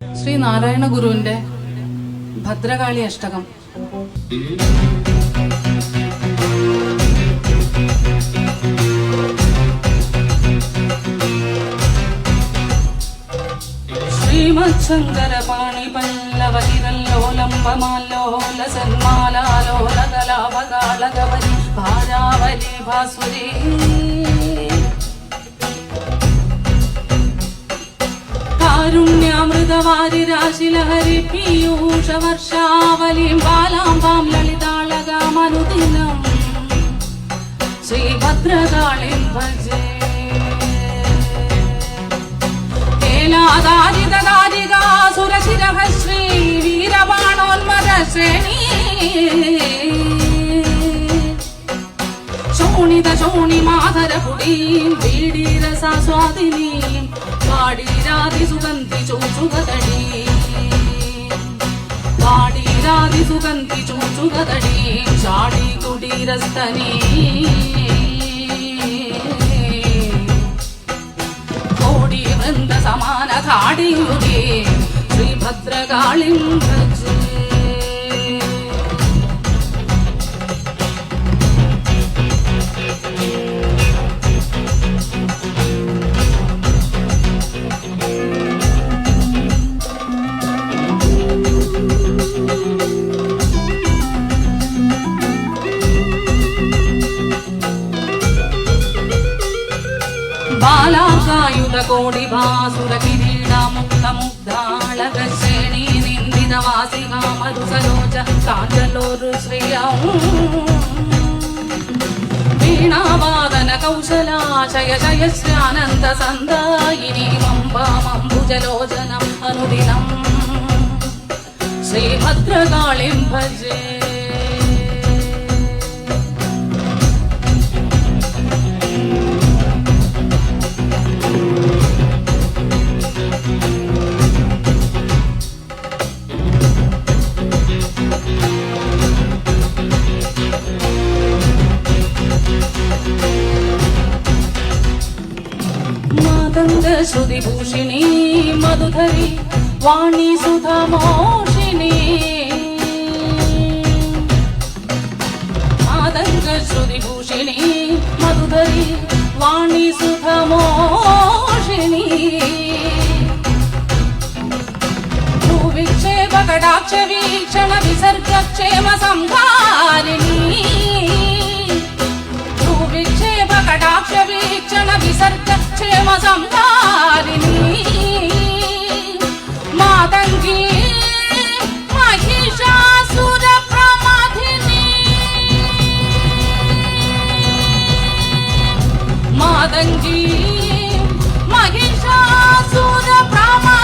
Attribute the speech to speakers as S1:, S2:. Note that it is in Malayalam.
S1: ശ്രീ നാരായണ ഗുരുവിന്റെ ഭദ്രകാളി അഷ്ടകം. ശ്രീമത്സങ്കര പാണി പല്ലവ കിരല്ലോലംബമാല്ലോല സന്മാലോല കലാപകാളകവരി ഭാരാവലി ഭാസുരേ കാരുണ്യാമൃതവാരി രാശിലഹരി പീയൂഷ വർഷാവലിം ബാലാംബാം ലളിതാളകാമനുദിനം ശ്രീഭദ്രകാളിം ഭജേ കേലാദാരിതകാരികാസുരശിരഭ ശ്രീ വീരബാണോന്മത ശ്രേണീ ശോണിത ശോണി മാധര പുടീം വീടീരസാസ്വാദിനീം പാടീരാതി സുഗന്ധി ചൂച്ചുകതടീ. പാടീരാതി സുഗന്ധി ചൂച്ചുകതടീം ചാടി കുടീരസ്തനീ കോടി വൃന്ദ സമാന കാടിയുടെ ശ്രീഭദ്രകാളിം బాలాకాయుధ కోడి భాసుర కిరీడ ముక్త ముగ్ధాళ శ్రేణి నిందిత వాసిగా మరుసలోచ కాంజలోరు శ్రీయం. వీణావాదన కౌశలాశయ జయశ్రానంద సందాయిని మంబామంబుజలోచనం అనుదినం. శ్రీభద్రకాళిం భజే श्रुतिभूषिणी मधुधरी वाणी सुधमोषिणी मादङ्ग श्रुतिभूषिणी मधुधरी वाणी सुधमोषिणी भूविक्षेप कटाक्ष वीक्षण विसर्गक्षेम सम्भा కటాక్షవీక్షణ విసర్గ క్షేమ సంహారిణి. మాతంగి మాతంగి మహిషాసుర ప్రమా